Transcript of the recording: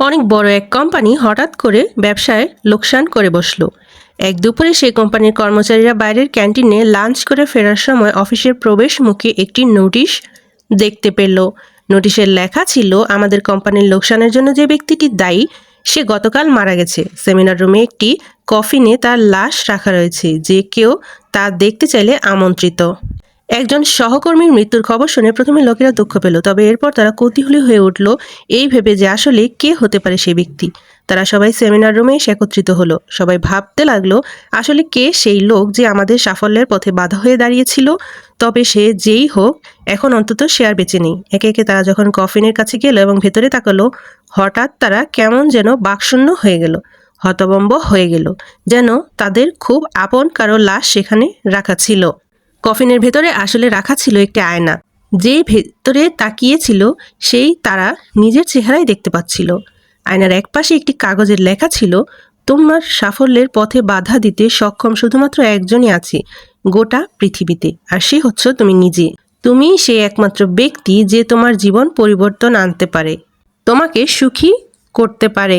অনেক বড় এক কোম্পানি হঠাৎ করে ব্যবসায় লোকসান করে বসল। এক দুপুরে সেই কোম্পানির কর্মচারীরা বাইরের ক্যান্টিনে লাঞ্চ করে ফেরার সময় অফিসের প্রবেশ মুখে একটি নোটিশ দেখতে পেল। নোটিশের লেখা ছিল, আমাদের কোম্পানির লোকসানের জন্য যে ব্যক্তিটি দায়ী, সে গতকাল মারা গেছে। সেমিনার রুমে একটি কফিনে তার লাশ রাখা রয়েছে, যে কেউ তা দেখতে চাইলে আমন্ত্রিত। একজন সহকর্মীর মৃত্যুর খবর শুনে প্রথমে লোকেরা দুঃখ পেল, তবে এরপর তারা কৌতূহলী হয়ে উঠল এই ভেবে যে আসলে কে হতে পারে সেই ব্যক্তি। তারা সবাই সেমিনার রুমে এসে একত্রিত হলো। সবাই ভাবতে লাগল, আসলে কে সেই লোক যে আমাদের সাফল্যের পথে বাধা হয়ে দাঁড়িয়েছিল? তবে সে যেই হোক, এখন অন্তত সে আর বেঁচে নেই। একে একে তারা যখন কফিনের কাছে গেল এবং ভেতরে তাকালো, হঠাৎ তারা কেমন যেন বাকশূন্য হয়ে গেল, হতবম্ব হয়ে গেল, যেন তাদের খুব আপন কারও লাশ সেখানে রাখা ছিল। কফিনের ভেতরে আসলে রাখা ছিল একটি আয়না। যে ভেতরে তাকিয়েছিল, সেই তারা নিজের চেহারাই দেখতে পাচ্ছিল। আয়নার একপাশে একটি কাগজের লেখা ছিল, তোমার সাফল্যের পথে বাধা দিতে সক্ষম শুধুমাত্র একজনই আছে, গোটা পৃথিবীতে, আর সে হচ্ছে তুমি নিজে। তুমি সে একমাত্র ব্যক্তি যে তোমার জীবন পরিবর্তন আনতে পারে, তোমাকে সুখী করতে পারে।